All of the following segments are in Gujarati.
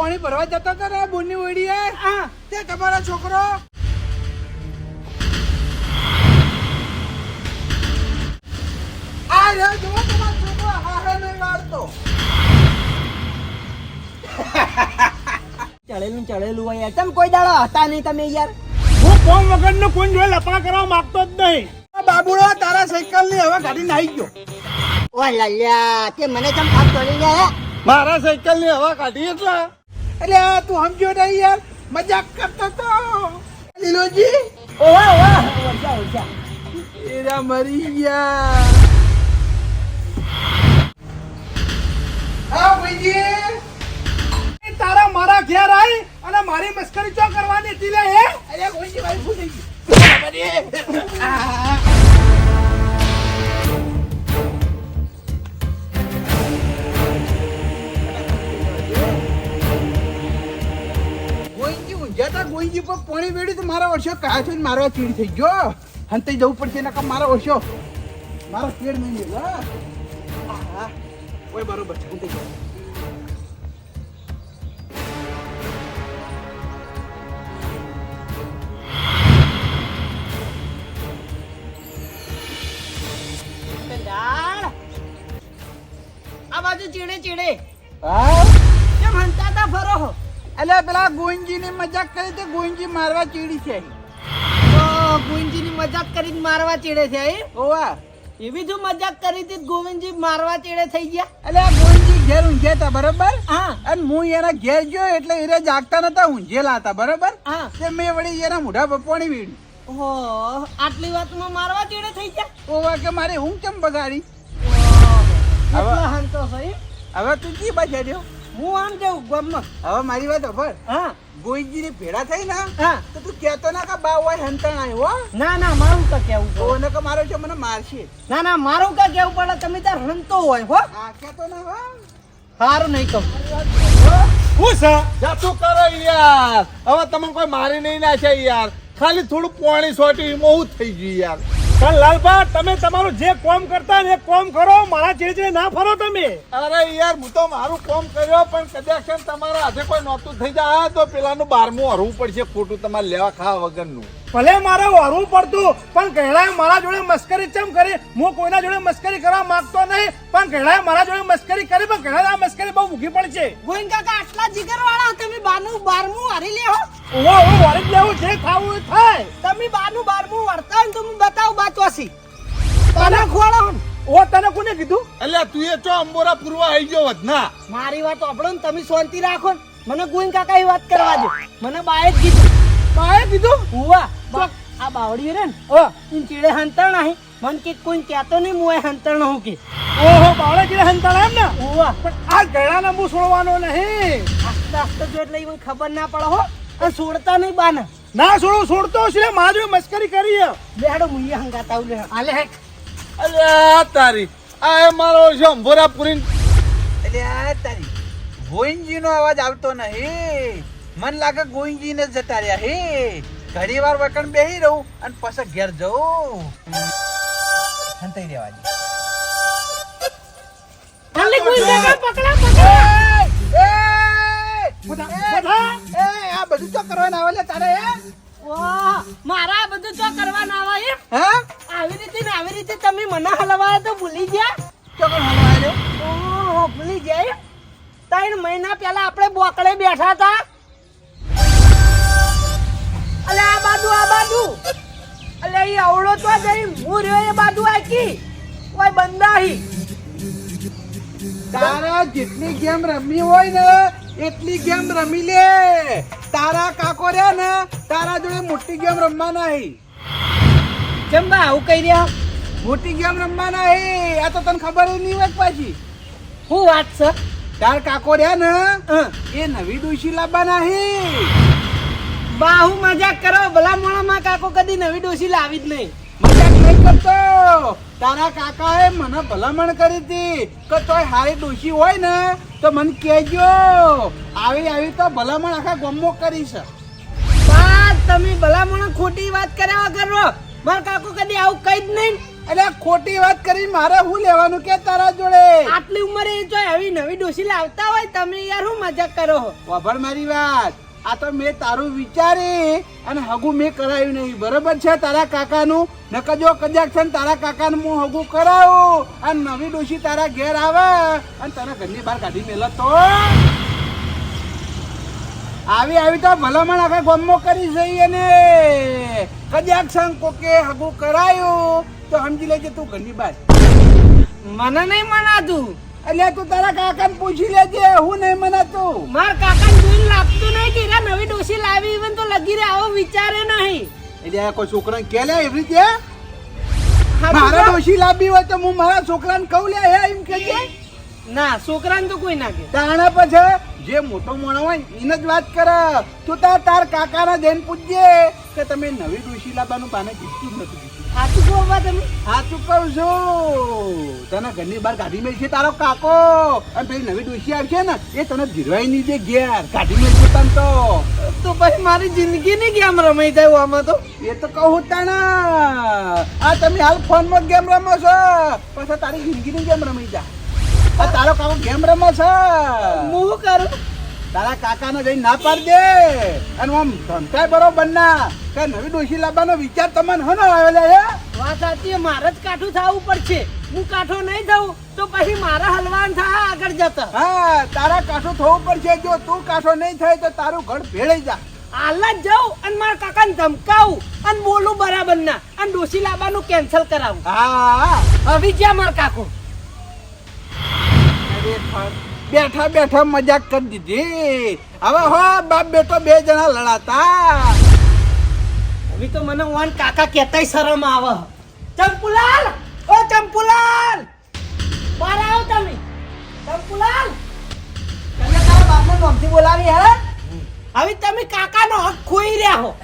પાણી ભરવા જતા હતા ને બોની ઓડીએ હા. તે તમારા છોકરો? આ રહ્યો જુઓ તમારો છોકરો હારે નહીં વાળતો. ચડેલું ચડેલું હોય યાર. તમે કોઈ દાડો હતા નહીં તમે યાર. હું ફોન વગરનું કોઈ જોઈ લપા કરવા માંગતો જ નહીં. આ બાબુડો તારા સાયકલની હવે ગાડી નાઈ ગયો. ઓ લલ્યા તે મને તમ ફાટ ચડી ગયા મારા સાયકલની હવા કાઢી એટલે? એટલે આ તું સમજ્યો નહીં યાર મજાક કરતો તો. લીલોજી. ઓવા ઓવા એરા મરી ગયા. હા ભાઈજી. તારા મારા ઘેર આવી અને મારી મસ્કરી ચો કરવાની હતી લે હે? અરે ભાઈજી મારી ભૂલી ગઈ? વેડ્યું કાય છે મારો ચીડ થઈ ગયો. હંતે જવું પડશે, નકર મારો ઓછો. મારો પેડ નહીં હા બરોબર છે એટલે પેલા ગોઈંજી ની મજાક કરી તે ગોવિંદજી મારવા ચીડી છે. તો ગોવિંદજી મજાક કરીને મારવા ચીડે છે એ? ઓવા એવી જો મજાક કરી હતી ગોવિંદજી મારવા ચીડે થઈ ગયા? એટલે આ ગોઈંજી ઘેર ઊંઘ્યા હતા બરોબર? હા. અને હું એના ઘેર ગયો એટલે એને જાગતા નતા ઊંઘેલા હતા બરોબર? હા. તે મેં વળી એના મોઢા પર પાણી વીડ્યું ઓહો આટલી વાતમાં મારવા ચીડે થઈ ગયા? ઓવા કે મારે ઊંઘ કેમ બગાડી? સહી હવે તું કી બજાડ્યો? હું આમ જાઉં ગામમાં? હવે મારી વાત ખબર હા. ગોઈંજી ની ભેડા થઈ ને હા. તો તું કહેતો ના કે બા હોય હંતણ આવ્યો હો. ના ના મારું કા કેવું તો એને કે મારો છે મને મારશે. ના ના મારું કા કેવું પડે તમે તાર હંતો હોય હો. આ કહેતો ના હો. સારું નહીં કહું. હું જા તું કરો યાર? હવે તમે કોઈ મારી નહીં નાખે યાર. ખાલી થોડું પાણી સોટી એમાં થઈ ગયું યાર. ચાલ લાલબા તમે તમારું જે કોમ કરતા ને કોમ કરો, મારા ચીડે ચીડે ના ફરો તમે. અરે યાર, હું તો મારું કોમ કર્યો, પણ કદાચ તમારા હાથે કોઈ નહોતું થઈ જાય. તો પેલાનું બારમું હરવું પડશે, ખોટું તમારે લેવા ખાવા વગરનું. ભલે મારે વારવું પડતું પણ ઘેડાએ મારા જોડે મસ્કરી ચમ કરી? હું કોઈના જોડે મસ્કરી કરવા માંગતો નહીં પણ ઘેડાએ મારા જોડે મસ્કરી કરી પણ ઘેડાએ આ મસ્કરી બહુ મૂકી છે. ગોવિંદ કાકા આટલા જીગર વાળા તમે બાનું બારમું હારી લેહો ઓવો ઓવો વાળી લેવું જે ખાવું એ થાય. તમે બારનું બારમું વળતા હોય તો હું બતાવ બાચવાસી. તને ખોળો ઓ તને કોને કીધું? એટલે તું એ ચો અંબોરા પૂરવા આવી ગયો વધના મારી વાત આપણો ને તમે શાંતિ રાખો ને. મને ગોવિંદ કાકા એ વાત કરવા દે. મને બાએ જ કીધું. બાએ કીધું? હુવા આ બાવડી રે ને ઓ. ઈન ચીડે હંતણ નહીં મન કે કોઈ કહેતો નહીં હું એ હંતણ હું કે. ઓહો બાવળે કીધે હંતાળા એમ ને? હુવા પણ આ ઘેડાને હું છોડવાનો નહીં. આસ્તે આસ્તે જો એટલે ઈવન ખબર ના પડે હો. અને છોડતા નહીં બાને. ના છોડું છોડતો છે. મારા મસ્કરી કરી. લેડો મુઈએ હંગાતા આવું લે આલે હેક. અરે તારી. આ એ મારો અંબોરા પૂરી એટલે આ તારી. ગોઈંજી નો અવાજ આવતો નહીં. મન લાગે ગોઈંજી ને જતા રહ્યા હે. ઘણી વાર વકણ બેહી રહું અને પછી ઘેર જવું હંતાઈ દેવા દે. આલે કોઈ જગા પકડા પકડા. બધા તો કરવાના આવે લે તારે. મારા બધું તો કરવાના આવે હા? આવી રીતે ને આવી રીતે તમે મને હલવાયા તો ભૂલી ગયા? ચોકન હલવા લે ઓહો ભૂલી ગયા? ત્રણ મહિના પહેલા આપણે બોકડે બેઠા હતા. અલે આ બાજુ આ બાજુ. અલે એ અવળો તો જઈ હું રહ્યો એ બાજુ આખી. કોઈ બંદાહી તારા જેટલી ગેમ રમી હોય ને એટલી ગેમ રમી લે. તારા કાકો રહ્યા ને તારા જોડે મોટી ગેમ રમવા નહીં. બા આવું કહી રહ્યા? મોટી ગેમ રમવા નહીં. આ તો તને ખબર નહીં હોય પાછી. શું વાત છે? તાર કાકો રહ્યા ને. એ નવી ડોશી લાવવાના હે બાહુ મજાક કરો. ભલા મોણામાં કાકો કદી નવી ડોસી લાવી જ નહીં. મજાક નહીં કરતો. તારા કાકાએ મને ભલામણ કરી હતી કે તોય હારી ડોસી હોય ને તો મને કહેજો. આવી આવી તો ભલામણ આખા ગમો કરી છે. તમે ભલામણ ખોટી વાત કર્યા વગર રહો. મારા કાકો કદી આવું કઈ જ નહીં. એટલે ખોટી વાત કરી મારે શું લેવાનું કે તારા જોડે? આટલી ઉંમરે જો આવી નવી ડોસી લાવતા હોય તમે યાર હું મજાક કરો છો? મારી વાત. આ તો મેં તારું વિચારી અને હગું મેં કરાયું નહીં. બરોબર છે તારા કાકાનું? નકર જો કદાચ છે તારા કાકાનું હું હગું કરાવું અને નવી ડોશી તારા ઘેર આવે અને તારા ઘરની બહાર કાઢી મેલે તો. આવી આવી તો ભલામણ આખા ગમો કરી જઈએ ને કદાચ સંગ કોકે હગું કરાયું તો સમજી લેજે તું ઘરની બહાર. મને નહીં મનાતું. એટલે તું તારા કાકાને પૂછી લેજે હું નહીં મનાતું. માર કાકાને જોઈને લાગતું નહીં કે એરા નવી ડોસી લાવી ઇવન તો લગી રે આવો વિચારે નહીં. એટલે આ કોઈ છોકરાને કે લે એવી રીતે? મારા? ડોશી લાંબી હોય તો હું મારા છોકરાને કહું લે હે એમ કે ના છોકરાને તો કોઈ ના કે. તાણા પછી જે મોટો મોણો હોય એને જ વાત કરે. તું તાર તાર કાકાના જઈને પૂછજે કે તમે નવી ડોશી લાવવાનું પાને કીધું નથી. સાચું કહો બા તમે. સાચું કહું છું તને ઘરની બહાર કાઢી મેળશે તારો કાકો. અને પેલી નવી ડોશી આવશે ને એ તને જીરવાઈ નહીં દે ઘેર. કાઢી તને તો. તો પછી મારી જિંદગી ની કેમ રમાઈ જાય આમાં તો. એ તો કહું તાણા આ તમે હાલ ફોનમાં ગેમ રમો છો. પછી તારી જિંદગીની ગેમ રમાઈ જા. આ તારો કાકો ગેમ રમે છે. હું કરું? તારા કાકાને જઈ ના પાડ દે. અને આમ ધમકાય બરોબર ના કે નવી ડોશી લાવવાનો વિચાર તમને હનો આવે હે વાત સાચી મારે જ કાઠું થવું પડશે. હું કાઠો નહીં થવું તો પછી મારા હલવાન થાય આગળ જતા. હા તારા કાઠો થવું પડશે. જો તું કાઠો નહીં થાય તો તારું ઘર ભેળાઈ જા હાલ જ જાઉં અને મારા કાકાને ધમકાવું અને બોલું બરાબર ના. અને ડોસી લાવવાનું કેન્સલ કરાવું. હા. હવે જ્યાં મારા કાકો. ખરેખર બેઠા બેઠા મજાક કરી દીધી. હવે હો બાપ બેટો બે જણા લડાતા. હવે તો મને ઓન કાકા કહેતાય શરમ આવે. ચંપુલાલ! ઓ ચંપુલાલ! બહાર આવો તમે. ચંપુલાલ! તમે તારા બાપને નોમથી બોલાવી હે? હવે તમે કાકાનો હક ખોઈ રહ્યા હો.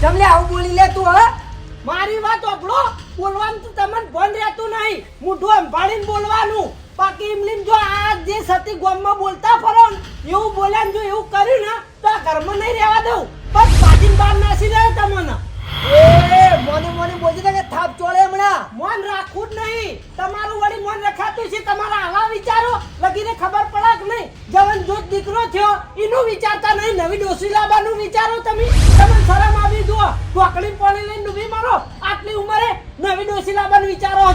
તમને આવું બોલી લે તું હે? મારી વાત ઓપડો બોલવાનું તો તમને બંધ રહેતું નહીં. મોઢું સંભાળીને બોલવાનું. બાકી એમલીમ જો આ જે સતી ગોમમાં બોલતા ફરો એવું બોલ્યા ને જો એવું કર્યું ને તો આ ઘરમાં નહીં રહેવા દઉં. બસ પાટીને બહાર નાસી દે તમને. એ મોની મોની બોલતી હતા કે થાપ ચોળે હમણાં. મોન રાખવું જ નહીં. તમારું વળી મોન રખાતું છે તમારા આવા વિચારો લગીને ખબર પડે કે નહીં? જવન જોત દીકરો થયો એનું વિચારતા નહીં નવી ડોસી લાવવાનું વિચારો તમે. તમે શરમ આવી જુઓ. ઢોકળી પડી લઈને ડૂબી મારો. આટલી ઉંમરે નવી ડોસી લાવવાનું વિચારો.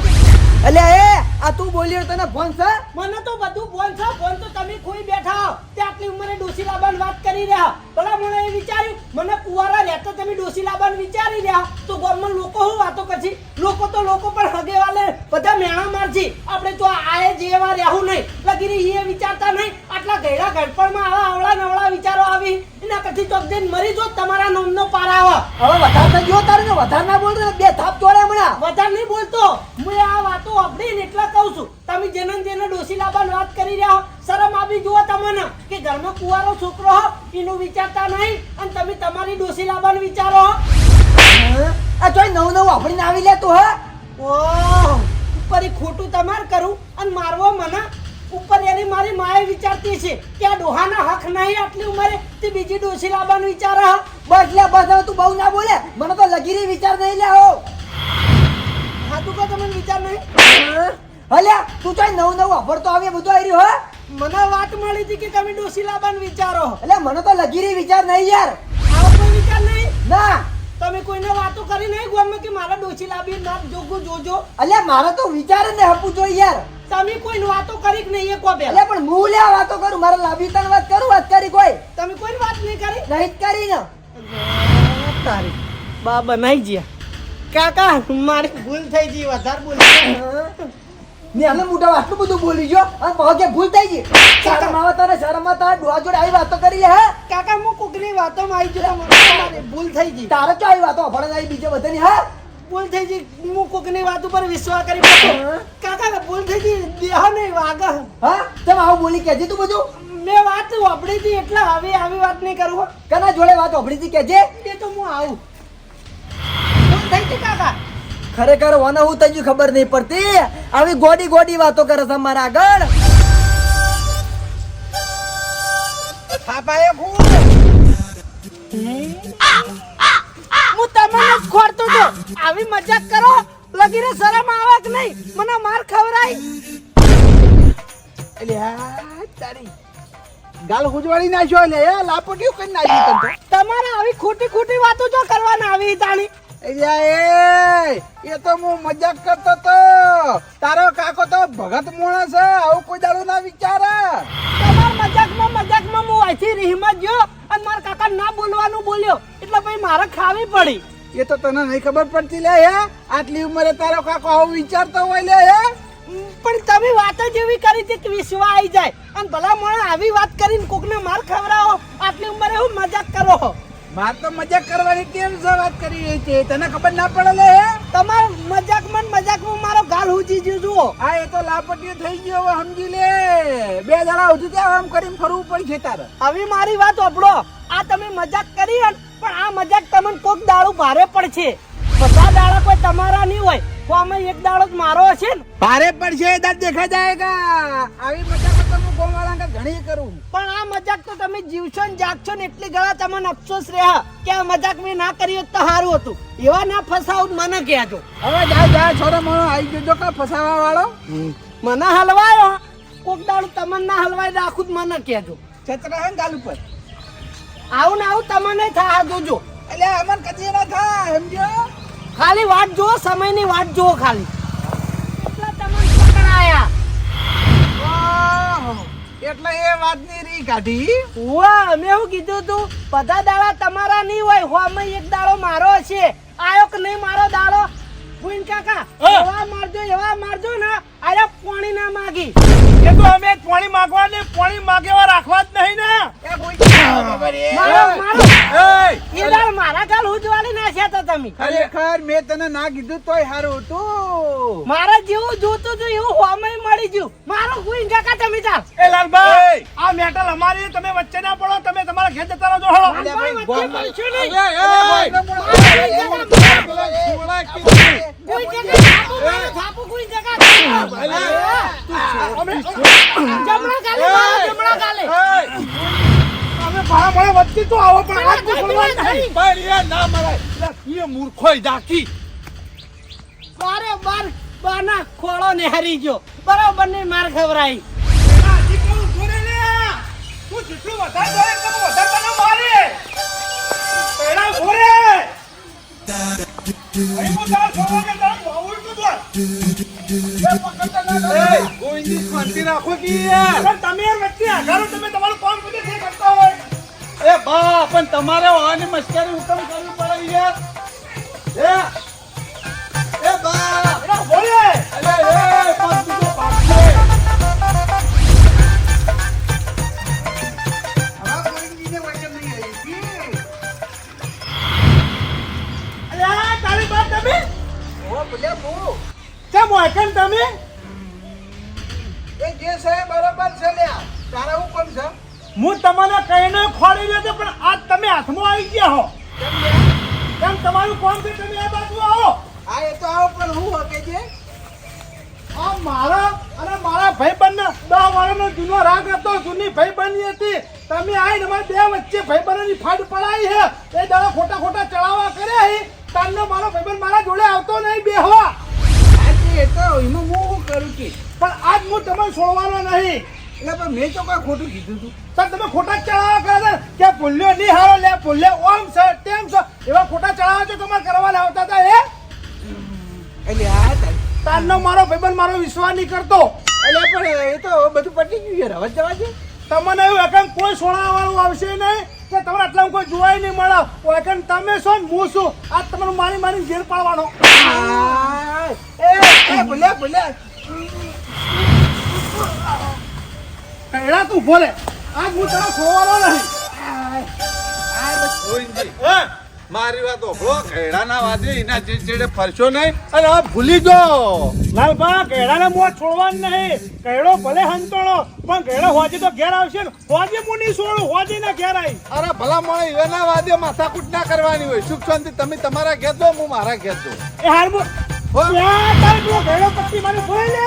એટલે એ આ તું બોલ્યો તને ફોન છે? મને તો બધું ફોન છે ફોન તો તમે કોઈ બેઠા હો. તે આટલી ઉંમરે ડોસી લાબાન વાત કરી રહ્યા. ભલા મને એ વિચાર્યું, મને કુવારા રહેતો તમે ડોસી લાબાન વિચારી રહ્યા તો ગામમાં લોકો હું વાતો કરશે? લોકો તો લોકો પણ હગે વાલે બધા મેણા મારજી આપણે તો આએ જેવા રહેવું નહીં. લગીરી એ વિચારતા નહીં. આટલા ગયડા ગડપણમાં આવા અવળા નવળા વિચારો આવી એના કથી ચોક જઈને મરી જો તમારા નોમનો પાર આવે. હવે વધારે તો જો તારે વધારે ના બોલતો બે થાપ ચોળે હમણાં. વધારે નહીં બોલતો. હું આ વાતો અપડીને એટલે કહું છું. તમે જેને જેને ડોસી લાવવાની વાત કરી રહ્યા હો શરમ આવી જુઓ તમને કે ઘરમાં કુવારો છોકરો હો એનું વિચારતા નહીં અને તમે તમારી ડોસી લાવવાનું વિચારો? આ જોઈ નવું નવું વાપરીને આવી લેતો હે? ઓહ ઉપર ખોટું તમારે કરું અને મારવો મને ઉપર એની મારી માએ વિચારતી છે કે આ ડોહાના હક નહીં આટલી ઉંમરે? તે બીજી ડોસી લાવવાનું વિચાર હો. બસ લે બસ હવે તું બહુ ના બોલે? મને તો લગીરી વિચાર નહીં લે હો. હા તું કહો તમને વિચાર નહીં? હલ્યા તું તો નવું નવું તો આવી બધું આવી રહ્યું હે? મને વાત મળી હતી કે તમે ડોસી લાવવાનું વિચારો. એટલે મને તો લગીરી વિચાર નહીં યાર. આવો કોઈ વિચાર નહીં? ના. તમે કોઈને વાતો કરી નહીં ગોમાં કે મારા ડોશી લાવી ના જોગું જોજો. અલ્યા મારે તો વિચાર જ ને હપું જોઈએ યાર. તમે કોઈને વાતો કરી કે નહીં એ કો બે અલ્યા પણ હું લે વાતો કરું? મારે લાવી તન વાત કરું? વાત કરી કોઈ? તમે કોઈની વાત નહીં કરી? નહીં જ કરી ને. તારી બા બનાઈ ગયા. કાકા મારી ભૂલ થઈ ગઈ વધારે ભૂલ ને અમે મોટા આટલું બધું બોલી ગયો. અને કે ભૂલ થઈ ગઈ. શરમ આવે તારે શરમ આવે તારે ડોહા જોડે આવી વાતો કરી હે? કાકા હું કોકની વાતોમાં આવી મારી ભૂલ થઈ ગઈ. તારે ચો આવી વાતો? અભણ આવી બીજે બધાની હા? ભૂલ થઈ ગઈ. હું કોકની વાત ઉપર વિશ્વાસ કરી બેઠો. કાકા ભૂલ થઈ ગઈ. દેહ નહીં વાગ હા? તમે આવું બોલી કેજે તું બધું. મેં વાત વાપરી હતી એટલે હવે આવી વાત નહીં કરું. કના જોડે વાત અભડી હતી કેજે એ તો હું આવું. ભૂલ થઈ ગઈ કાકા. ખરેખર ઓને હું ગયું ખબર નહીં પડતી. આવી ગોડી ગોડી વાતો કરે છે મારા આગળ. થાપાએ ફૂલ હું તમને ખોરતો હતો આવી મજાક કરો લગીને શરમ આવે કે નહીં? મને માર ખવરાય. એટલે તારી ગાલ હુજવાડી નાખ્યો લે એ લાપોટીયું કરી નાખ્યું તમારે આવી ખોટી ખોટી વાતો જો કરવાના આવી તાણી એ એ તો હું મજાક કરતો તો. તારો કાકો તો ભગત માણસ છે આવું કોઈ દાડો ના વિચારે. તમાર મજાકમાં મજાકમાં હું અહીંથી રીહમાં ગયો અને મારા કાકા ના બોલવાનું બોલ્યો. એટલે ભાઈ મારે ખાવી પડી. એ તો તને નહીં ખબર પડતી લે હે આટલી ઉંમરે તારો કાકો આવું વિચારતો હોય લે હે. પણ તમે વાત જ એવી કરી હતી કે વિશ્વા આવી જાય. અને ભલા મોણા આવી વાત કરીને કોકને માર ખવડાવો. આટલી ઉંમરે હું મજાક કરો માર તો મજાક કરવાની કેમ છે વાત કરી રહી છે? તને ખબર ના પડે લે હે? તમાર મજાકમાં મજાક મજાકમાં મારો ગાલ ઉજી ગયો જુઓ. આ એ તો લાપટીયો થઈ ગયો હવે સમજી લે. બે દાડા ઉજી ત્યાં આમ કરીને ફરવું પડશે તારે. હવે મારી વાત સાંભળો. આ તમે મજાક કરી પણ આ મજાક તમને કોક દાડું ભારે પડશે. બધા દાડા કોઈ તમારા નહીં હોય. તો અમે એક દાડો જ મારો હશે ને? ભારે પડશે દાંત દેખા જાયગા આવી મજાક તો હું ગોવાળા કે ઘણી કરું. પણ આ મજાક તો તમે જીવશો ને જાગશો ને એટલી ગળા તમને અફસોસ રહ્યા કે આ મજાક મેં ના કરી હોત તો સારું હતું. એવા ના ફસાવું મને કહેજો હવે જા જા છોરો મોરો આવી ગયો કા ફસાવા વાળો મને હલવાયો કોક દાડું તમને ના હલવાય રાખું જ મને કહેજો છત્ર હે ને ગાલ ઉપર. આવું ને આવું તમને થા જોજો. એટલે અમન કદી ના થાય સમજો ખાલી વાટ જુઓ સમયની વાટ જુઓ ખાલી. એટલા તમને પકડાયા એટલે એ વાતની રી કાઢી? વાહ અમે એવું કીધું તું બધા દાડા તમારા નહીં હોય હોમાં એક દાડો મારો છે. આયો કે નહીં મારો દાડો? ભૂઈન કાકા એવા મારજો એવા મારજો ને આયા પોણી ના માગી. એ તો અમે પોણી માગવા ને પોણી માગેવા રાખવા જ નહીં ને. એ એ. મારો મારો. એય! મારા ગાલ ઉજવાળી નાખ્યા તા તમે. ખરેખર મેં તને ના કીધું તોય હારું હતું. મારા જેવું જોતું હતું એવું મળી ગયું. મારો ભૂઈન કાકા તમે ચાલ એ લાલભાઈ આ મેટલ અમારી તમે વચ્ચે ના પડો તમે તમારા ઘેર જતા રહો વચ્ચે પડશો નહીં. જમણા ગાલે જમણા ગાલે. તમે ભાડા વચ્ચે તો આવો પણ આજ પેલા નહીં પણ એ ના મરાય એ મૂર્ખોય ડાકી બરોબર બાના ખોળો ને હરી ગયો બરાબર ને માર ખવરાઈ કહું લે. તું જેટલું વધારે વધારે તને મારે. અહીં હું તારા તારા. એ, ગોવિંદજી શાંતિ રાખો કે યાર. તમે યાર વચ્ચે આઘારો તમે તમારું કામ જ કરતા હોય એ બા પણ તમારે વાની મસ્કરી હુકમ કરવી પડે યાર હાથમાં આવી ગયા હો. કેમ તમારું કોણ છે તમે આ બાજુ આવો. આ એ તો આવો પણ હું હકે છે? આ મારા અને મારા ભાઈબંધનો દસ વાળાનો જૂનો રાગ હતો જૂની ભાઈબંધી હતી. તમે આવીને અમારા બે વચ્ચે ભાઈબંધોની ફાટ પડાઈ છે એ દાડા ખોટા ખોટા ચડાવવા કર્યા હી. તારનો મારો ભાઈબંધ મારા જોડે આવતો નહીં બેહવા. આજે એ તો એમાં હું શું કરું કે? પણ આજ હું તમને છોડવાનો નહીં. એટલે પણ મેં તો કોઈ ખોટું કીધું તું. સર તમે ખોટા ચડાવવા કર્યા હતા કે પુલ્યો નહીં હારો લે પુલ્યો ઓમ છે તેમ છે. એવા ખોટા ચડાવવા તો તમારે કરવા આવતા હતા એ એટલે તારનો મારો ભાઈબંધ મારો વિશ્વાસ નહીં કરતો. એટલે પણ એ તો બધું પટી ગયું યાર હવે જવા દે તમને એવું એકમ કોઈ સોડાવાળું આવશે નહીં કે તમારે આટલા કોઈ જોવાય નહીં મળે. એકમ તમે છો ને હું છું. આ તમારું મારી મારી જેલ પાડવાનો. એ એ બોલ્યા કહેડા તું બોલે. આજ હું તને ખોવાનો નહીં. મારી વાત ઓભળો ઘેડાના વાદે એના જે ચેડે ફરશો નહીં. અને આ ભૂલી જો. લાલભા કહેડાને મોં છોડવાનું નહીં. કહેડો ભલે હંતોણો પણ કહેડો હોજી તો ઘેર આવશે ને. હોજી હું નહીં છોડું હોજી ના ઘેર આવી અરે ભલા મળે એના વાદે માથાકૂટ ના કરવાની હોય. સુખ શાંતિ તમે તમારા ઘેર દો હું મારા ઘેર દો એ હાર પેલો કહેડો પટ્ટી મારી બોલે લે.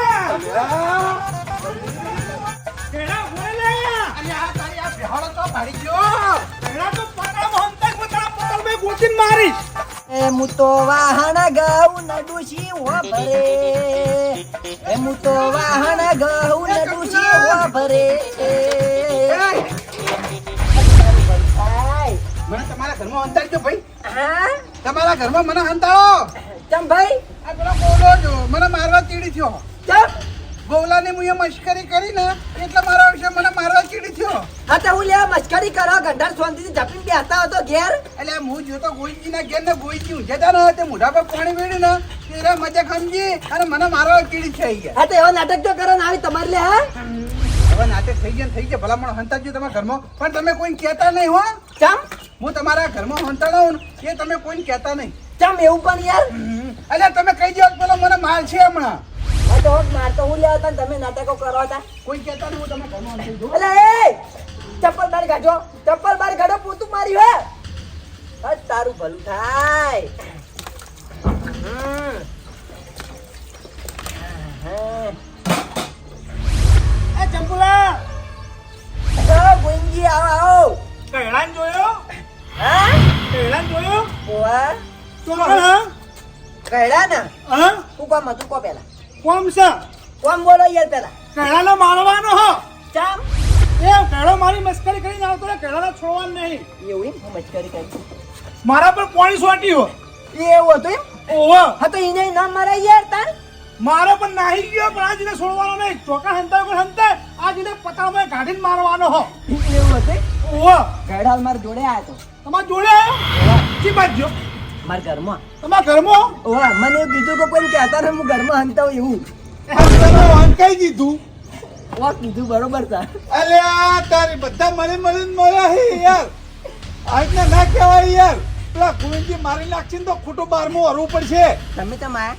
બેહાડો તો ભાડી ગયો. કહેડા તો પકડમાં હંતાકમાં પકડ મેં ગોચીને મારીશ એ હું તો વાહણ ગાઉં ડૂસી હો ભરે. એ હું તો વાહન ઘઉં ને હો ભરે. મને તમારા ઘરમાં હંતાડજો ભાઈ. હા? તમારા ઘરમાં મને હંતાડો ચમ ભાઈ? આ પેલો ગોલો જો મને મારવા ચીડી થયો. ચમ? ગોવલાની મુએ મશ્કરી કરી ને એટલે મારા વિશે મને મારવા ચીડી થયો. હા તો હું લે મશ્કરી કરો ગંધાર શાંતિથી જપીને બેસતા હતો ઘેર. એટલે હું જોતો ગોઈજીના ઘેર ને ગોઈજી ઊંઝેતા ને તે મોઢા પર પાણી વેડ્યું ને તેરા મજા સમજી અને મને મારવા ચીડી થઈ ગયા. હા તો એવો નાટક તો કરો ને આવી તમારે લે હા? હવે નાટક થઈ ગયા થઈ ગયા ભલામણ હંતાડજો તમારા ઘરમાં. પણ તમે કોઈ કહેતા નહીં હો. ચમ? હું તમારા ઘરમાં હંતાડો એ તમે કોઈ કહેતા નહીં. ચમ એવું પણ યાર? અલ્યા તમે કહી દો પેલો મને માર છે હમણાં. તો હોક માર તો હું લેવા તમે નાટકો કરો હતા. કોઈ કહેતા હું ઘરમાં એ! ચપ્પલ બાર કાઢો. ચપ્પલ બાર કાઢો પોતું માર્યું હે! બસ તારું ભલું થાય. હા. એ ચંપુલા! ગુંજી આવો આવો. કૈલાન જોયો? હા? કૈલાન જોયો? ઓવા તો હા? કહેડા ને હા? તું કોમ હતું કો પેલા કોમ છે? કોમ બોલો યાર પેલા. કેળાનો મારવાનો હો. ચામ. એ કેળો મારી મસ્કરી કરીને આવતો ને કૈલાને છોડવાનું નહીં. એવું એમ? મસ્કરી કરી. મારા પર પોણી સોટી હો એવું હતું એમ? ઓહો. હા તો એને ના મારા યાર તાર. મારો પણ નાહી ગયો પણ આજીને છોડવાનો નહીં. ચોકા હંતા પણ હંતાય આજીને પતામાં કાઢીને મારવાનો હો. એવું હતું ઓહો. ગેડાલ માર જોડે આયો તો. તમાર જોડે? કી બાજુ? મારા ઘરમાં. તમારા ઘરમાં? ઓવા મને કીધું કે કોઈ કહેતા ને હું ઘરમાં હંતાવ એવું. કઈ દીધું ઓવા કીધું? બરોબર છે. આ તારી બધા મળી મળીને મળ્યા હે યાર. આજના ના કહેવાય યાર. પેલા ગોવિંદજી મારી નાખશે ને તો ખોટું બારમું હરવું પડશે. તમે તો માયા.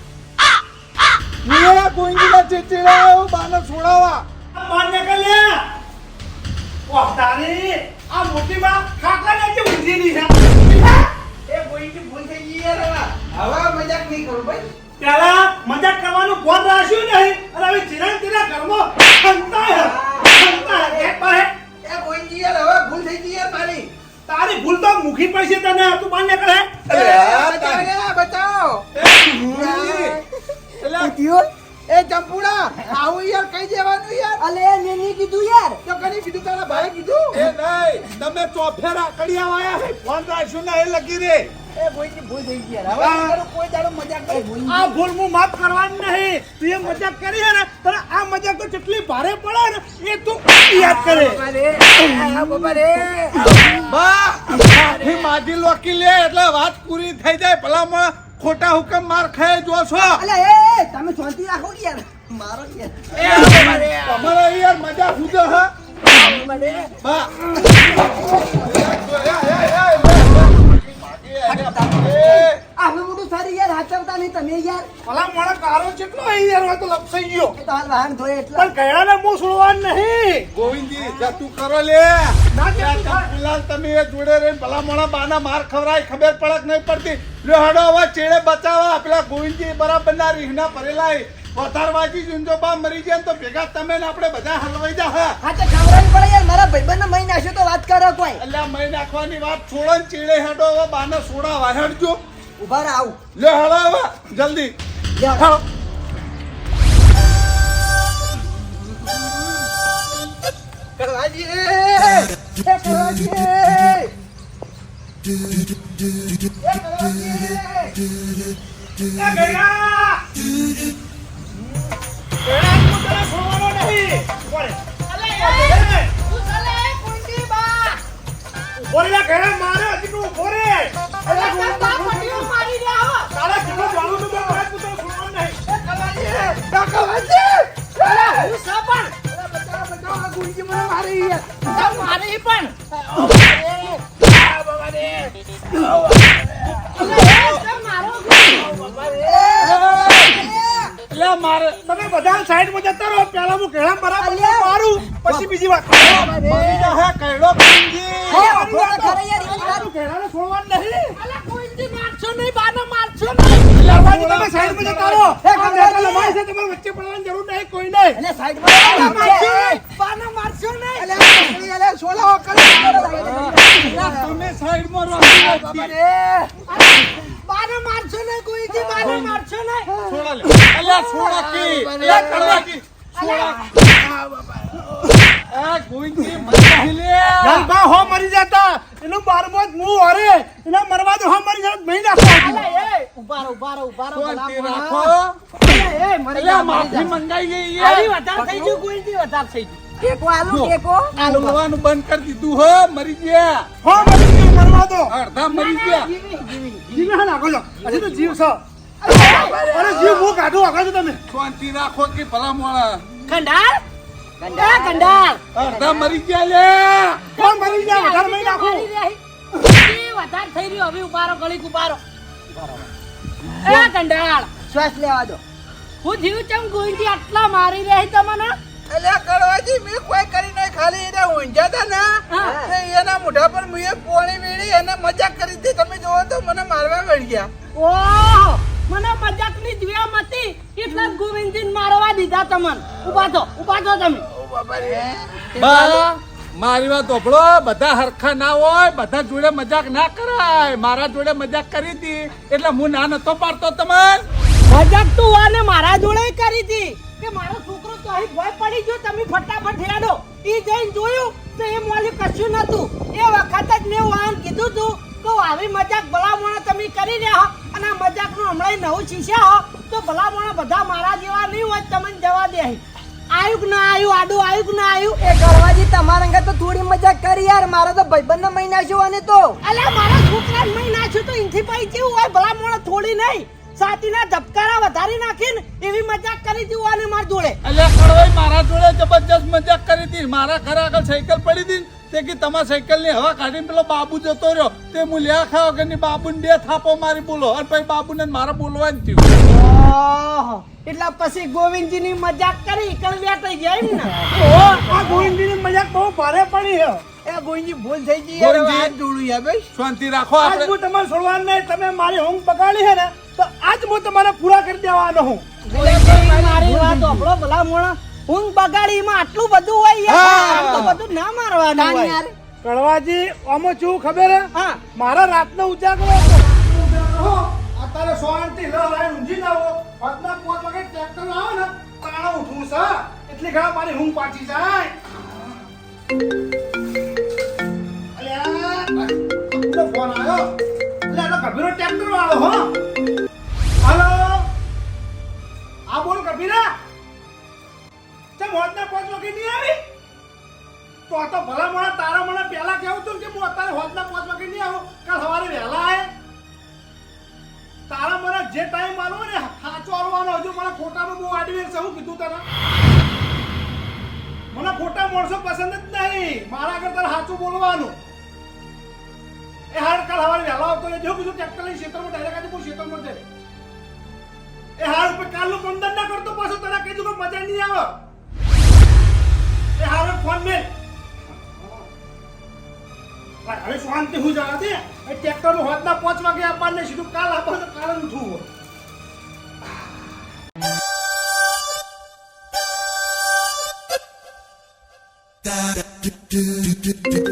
મેં ગોવિંદજીના ચીચીડા બાને છોડાવા માન્ય વાહ તારી આ મોટી બા છે. ભૂલ થઈ ગઈ યાર હવે. હવે મજાક નહીં કરું ભાઈ. પેલા મજાક કરવાનું ફોન રાખ્યું નહીં? અને હવે ચિરાગ તેના ઘરમાં એક એ ગોઈજી યાર હવે ભૂલ થઈ ગઈ યાર મારી તારી ભૂલ તો મુખી પડશે તને તું માન્ય કરે એ, બચાવો બચાવ. થયું એ ચંપુડા આવું યાર કઈ દેવાનું યાર? અલે નેની કીધું યાર. તો કની કીધું તારા ભાઈ કીધું? એ નહીં તમે ચોફેરા કડિયા વાયા છે ફોન રાખશું ને એ લગી રે એ ગોઈજી ભૂલ થઈ ગઈ યાર. હવે કોઈ દાડો મજાક નહીં. આ ભૂલ હું માફ કરવાની નહીં. તું એ મજાક કરી ને તને આ મજાક તો જેટલી ભારે પડે ને એ તું યાદ કરે. બા માફી લોકી લે એટલે વાત પૂરી થઈ જાય ભલામણ. ખોટા હુકમ માર ખાય જો છો અલે એ તમે શાંતિ રાખો કે યાર મારો યાર તમારે યાર મજા ખુદે હે બા આટલું મોટું સારી યાર હાચવતા નહીં તમે યાર ભલા મોણા કારો જેટલો અહીં યાર લપસાઈ ગયો. કે તાર વાહન ધોય એટલે. પણ કયાને મો છોડવાનું નહીં. ગોવિંદજી જા તું કરો લે. ના કે ફિલહાલ તમે એ જોડે રહીને ભલા મોણા બાના માર ખવરાય ખબર પડક નહીં પડતી. લ્યો હડો હવે ચેડે બચાવવા. પેલા ગોવિંદજી બરાબર ના રીહના ભરેલા વધારવાજી જુંજો બા મરી જાય તો ભેગા તમે ને આપણે બધા હલવાઈ જા હા. હા તો ખવડાવવી પડે યાર. મારા ભાઈબંધને મહી નાખ્યો તો વાત કરો કોઈ. એટલે મહી નાખવાની વાત છોડો ને ચેડે હેડો હવે બાને સોડાવા વાહેડજો. ઊભા રહો આવું. લે હડો હવે જલ્દી. કરવાજી કરવાજી બાબા રે બાને મારશો નહીં ગોવિંદજી બાને મારશો નહીં? છોડા લે. અલ્યા છોડા કી? અલ્યા કળવાજી છોડા આ ગોવિંદજી મજા લે. જાનબા હો મરી જતા. એનો બારમો જ મું હરે એના મરવા દો હો મરી જાય મહી નાખો. અલા, એ ઊભા રહો ઊભા રહો ઊભા રહો ભલા. શાંતિ મોણા. રાખો એ મરી જા માફી મંગાઈ ગઈ આવી વધારે થઈ ગયું ગોવિંદજી વધારે થઈ ગયું. ટેકો આલુ ટેકો બોલવાનું બંધ કરી દીધું હો મરી ગયા. હો મરી ગયા મરવા દો. અડધા મરી ગયા. જીવી ના નાખો છો હજી તો જીવ છો. અરે જીવ હું કાઢું આગળ છો તમે. શાંતિ રાખો કે ભલા મોળા કંડાર એ કંડાર અડધા મરી ગયા લે. કોણ મરી ગયા? વધારે નાખું. મારી રહી. વધારે થઈ રહ્યો હવે ઉપારો ગળી કુપારો એ કંડાળ. શ્વાસ લેવા દો. હું જીવ ચમ ગોવિંદજી આટલા મારી રહી તમને? અલ્યા કડવાજી મેં કોઈ કરી નહીં ખાલી એને ને એના મોઢા પર મેં પોણી વેડી એને મજાક કરી હતી. તમે જોવો તો મને મારવા મળી ગયા ઓહ મને હતી. એટલે જ મારવા દીધા તમને. ઊભા થો ઊભા થો તમે. બા મારી વાત ઓપડો બધા હરખા ના હોય બધા જોડે મજાક ના કરાય. મારા જોડે મજાક કરી હતી એટલે હું ના નતો પાડતો તમને. મજાક તું આને મારા જોડે કરી હતી કે મારો તો અહીં ભય પડી ગયો, તમે ફટાફટ હેડો એ જઈને જોયું તો એ મોલી કશું નતું એ વખત જ મેં વાહન કીધું તું કે આવી મજાક ભલામણ તમે કરી રહ્યા અને આ મજાકનું હમણાં નવું શીખ્યા હો, તો ભલામણ બધા મારા જેવા નહીં હોય તમને જવા દે. આયુક ના આયુ, આડું આયુક ના આયુ. એ ગળવાજી તમારા અંગે તો થોડી મજાક કરી યાર, મારા તો ભાઈબંધ મહિના છો અને તો. અલ્યા, મારા છોકરા મહિના છું તો ઇનથી પછી કેવું હોય? ભલામણ થોડી નહીં. સાતીના ધબકારા વધારી નાખીને એવી મજાક કરી દીધું અને માર જોડે. અલ્યા કડવાઈ મારા જોડે જબરજસ્ત મજાક કરી હતી મારા ઘરે આગળ સાયકલ પડી ને, તે કે તમારા સાયકલની હવા કાઢીને પેલો બાબુ જતો રહ્યો. તે હું લ્યા ખાવ કે બાબુ બે થાપો મારી બોલો. અને પછી બાબુ ને મારા બોલવાનું થયું. એટલા એટલે પછી ગોવિંદજીની મજાક કરી કણ થઈ જાય એમ ને? ઓ આ ગોવિંદજીની મજાક બહુ ભારે પડી છે. એ ગોઈજી ભૂલ થઈ ગઈ. યાર, હાથ જોડું યાર ભાઈ શાંતિ રાખો આજ હું તમારે છોડવાનું નહીં તમે મારી ઊંઘ બગાડી હે ને તો આજ હું તમારે પૂરા કરી દેવાનો હું. ગોવિંદજી મારી વાત આપણો ભલા મોણા. ઊંઘ બગાડી માં આટલું બધું હોય યાર આમ તો બધું ના મારવાનું હોય યાર કડવાજી આમાં શું ખબર હે હા મારા રાતનો ઉજાગરો અત્યારે અત્યારે શાંતિ લ લાઈન ઊંઘી જાઓ રાતના પોત વાગે ટ્રેક્ટર આવે ને તાણા ઉઠવું છે એટલી ઘણા મારી ઊંઘ પાછી જાય અલ્યા, ફોન આવ્યો એટલે એનો કભીરો ટ્રેક્ટર વાળો હો હલો આ બોલ કભીરા તે મોજના પાંચ વાગે નહીં આવી? તો તો ભલા મને તારા મને પહેલા કહેવું તું કે હું અત્યારે હોજના પાંચ વાગે નહીં આવું? કાલ સવારે વહેલા આવે તારા મને જે ટાઈમ માનો ને સાચો આલવાનો, હજુ મને ખોટાનું બહુ આડવી છે કીધું તને. મને ખોટા માણસો પસંદ જ નહીં. મારા આગળ તારે સાચું બોલવાનું. એ હાર કાલ સવારે વહેલા આવતો ને જો કીધું ટ્રેક્ટર લઈને ક્ષેત્રમાં ડાયરેક્ટ આજે બહુ ક્ષેત્રમાં જઈ એ હાર ઉપર કાલનું પંદર ના કરતો પાછો તને કીધું કે મજા નહીં આવે. શાંતિ હું જવા દે એ ટ્રેક્ટરનું હોદના પાંચ વાગે આપવાને સીધું કાલ આપો તો કાલ ઉઠવું હોય. હાલો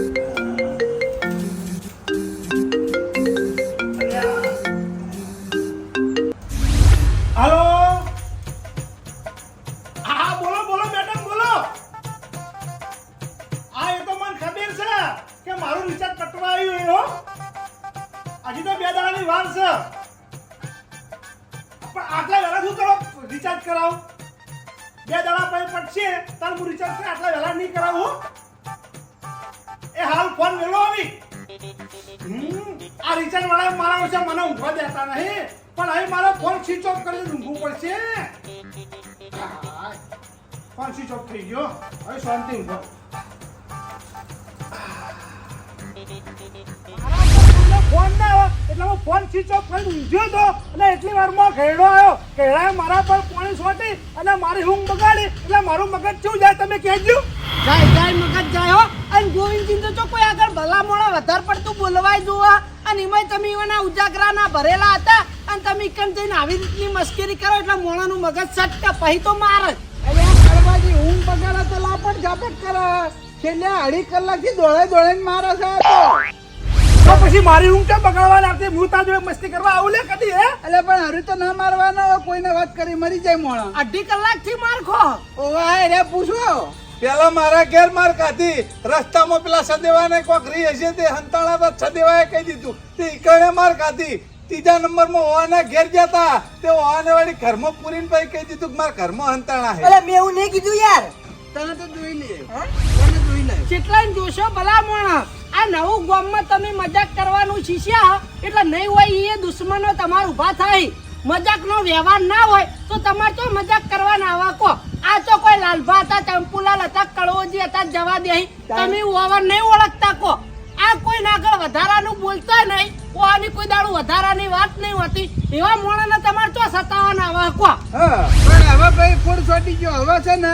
મને ઊંઘવા દેતા નહીં. પણ અહીં મારો ફોન સ્વિચ ઓફ કરી ઊંઘવું પડશે. ફોન સ્વિચ ઓફ થઈ ગયો. હવે શાંતિ ઊંઘો. ફોન ના આવ્યો. એટલે હું ફોન સ્વિચ ઓફ કરીને ઊંઘ્યો તો અને એટલી વારમાં ઘેડો આવ્યો. ઘેડાએ મારા પર પાણી છોટી અને મારી ઊંઘ બગાડી. એટલે મારું મગજ શું જાય તમે કહેજો. જાય જાય મગજ જાય હો. અને ગોવિંદજી તો કોઈ આગળ ભલા મોણા વધારે પડતું બોલવાય જોવા. અને એમાંય તમે એના ઉજાગરાના ભરેલા હતા. અને તમે કેમ જઈને આવી રીતની મશ્કરી કરો એટલે મોણાનું મગજ સટકે પછી તો માર. જ કડવાજી ઊંઘ બગાડે તો લાપટ ઝાપટ કરે. છેલ્લે અઢી કલાકથી દોડે દોડે મારે છે તો પછી મારી રૂમ કેમ બગાડવા લાગતી? હું તાર જોડે મસ્તી કરવા આવું લે કદી હે? એટલે પણ હારું તો ના મારવાનો કોઈને વાત કરી મરી જાય મોણા. અઢી કલાકથી માર ખો. ઓવા રે પૂછો. પેલા મારા ઘેર માર ખાધી રસ્તામાં પેલા સદેવાને કોક રહી હશે તે હંતાણા તો સદેવાએ કહી દીધું. તે ઈકણે માર ખાધી ત્રીજા નંબરમાં ઓવાના ઘેર જતા તે. ઓવાને વાળી ઘરમાં પૂરીને પછી કહી દીધું કે મારા ઘરમાં હંતાણા હે એટલે મેં એવું નહીં કીધું યાર. તને તો જોઈ લે. તને જોઈ લે કેટલાય જોશો ભલા માણસ. આ નવું ગામમાં તમે મજાક કરવાનું શીખ્યા એટલે નહીં હોય એ દુશ્મનો તમારું ઊભા થાય. મજાકનો વ્યવહાર ના હોય તો તમારે તો મજાક કરવાના આવા કો? આ તો કોઈ લાલભા હતા, ચંપુલાલ હતા, કળવોજી હતા જવા દે તમે ઓવર નહીં ઓળખતા કો? આ કોઈ આગળ વધારાનું બોલતા નહીં. આની કોઈ દાડું વધારાની વાત નહીં હોતી. એવા મોણાને તમારે તો સતાવાના આવા કો? પણ હવે ભાઈ ફૂડ છોડી ગયો. હવે છે ને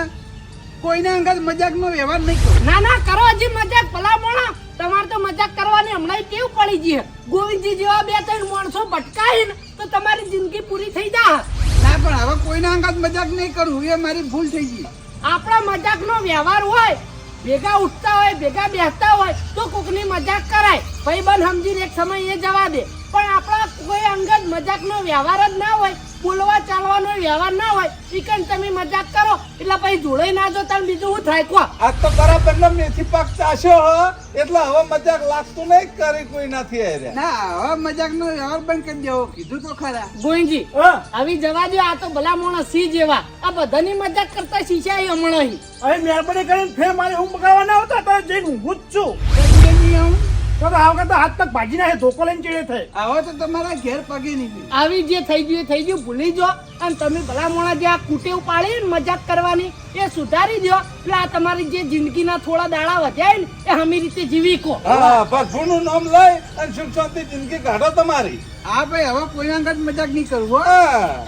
કોઈને અંગત મજાકનો વ્યવહાર નહીં કરો. ના ના કરો હજી મજાક. ભલા મોણા તમારે તો મજાક કરવાની હમણાં કેવું પડી ગઈ ગોવિંદજી જેવા બે ત્રણ માણસો ભટકાય ને તો તમારી જિંદગી પૂરી થઈ જાય ના પણ હવે કોઈના અંગત મજાક નહીં કરું. એ મારી ભૂલ થઈ ગઈ. આપણા મજાકનો વ્યવહાર હોય ભેગા ઉઠતા હોય ભેગા બેસતા હોય તો કોકની મજાક કરાય. ભાઈબંધ સમજીને એક સમય એ જવા દે. પણ આપણા કોઈ અંગત મજાકનો વ્યવહાર જ ના હોય બોલવા ચાલવાનો વ્યવહાર ના હોય ઈકન તમે મજાક કરો એટલે પછી જોડે ના જો તમે બીજું હું થાય કો આજ તો બરાબર પેલો મેથી પાક ચાસ્યો હો એટલે હવે મજાક લાગતું નહીં કરી કોઈ નથી અરે ના હવે મજાક નો વ્યવહાર બંધ કરી દેવો કીધું તો ખરા. ગોઈજી હા. આવી જવા દો આ તો ભલા માણસ સી જેવા. આ બધાની મજાક કરતા શીશા હમણાં અહીં. હવે મહેરબાની કરીને ફેર મારી હું બગાડવા ના આવતા તો જઈને હું જ છું. તો તો વખત હાથ તક ભાજી નાખે ધોકો લઈને ચીડે થાય. આવો તો તમારા ઘેર પગે નહીં આવી જે થઈ ગયું થઈ ગયું ભૂલી જો. અને તમે ભલા મોણા જે આ કુટેવ પાડી ને મજાક કરવાની એ સુધારી દો. એટલે આ તમારી જે જિંદગીના થોડા દાડા વધ્યા ને એ હમી રીતે જીવી કો હા ભગવાનનું નામ લઈ અને સુખ શાંતિ જિંદગી કાઢો તમારી. હા ભાઈ હવે કોઈના અંગત મજાક નહીં કરવું હો. હા.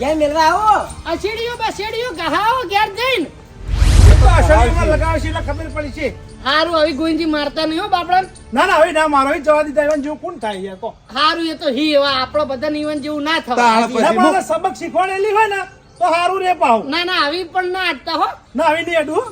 ઘેર મેળવા આવો. અછેડીઓ બસેડીઓ ગહાઓ ઘેર જઈને. તો આ શરીરમાં લગાવશે એટલે ખબર પડી છે. હારું આવી ગુંજી મારતા નહીં હો બાપડા. ના ના હવે ના મારો હવે જવા દીધા એવા જેવું કોણ થાય યાર કો. હારું એ તો હી એવા આપણો બધા ઈવન જેવું ના થાય મારે સબક શીખવાડેલી હોય ને તો હારું રે પાવ ના ના આવી પણ ના આટતા હો. ના આવી નહીં અડું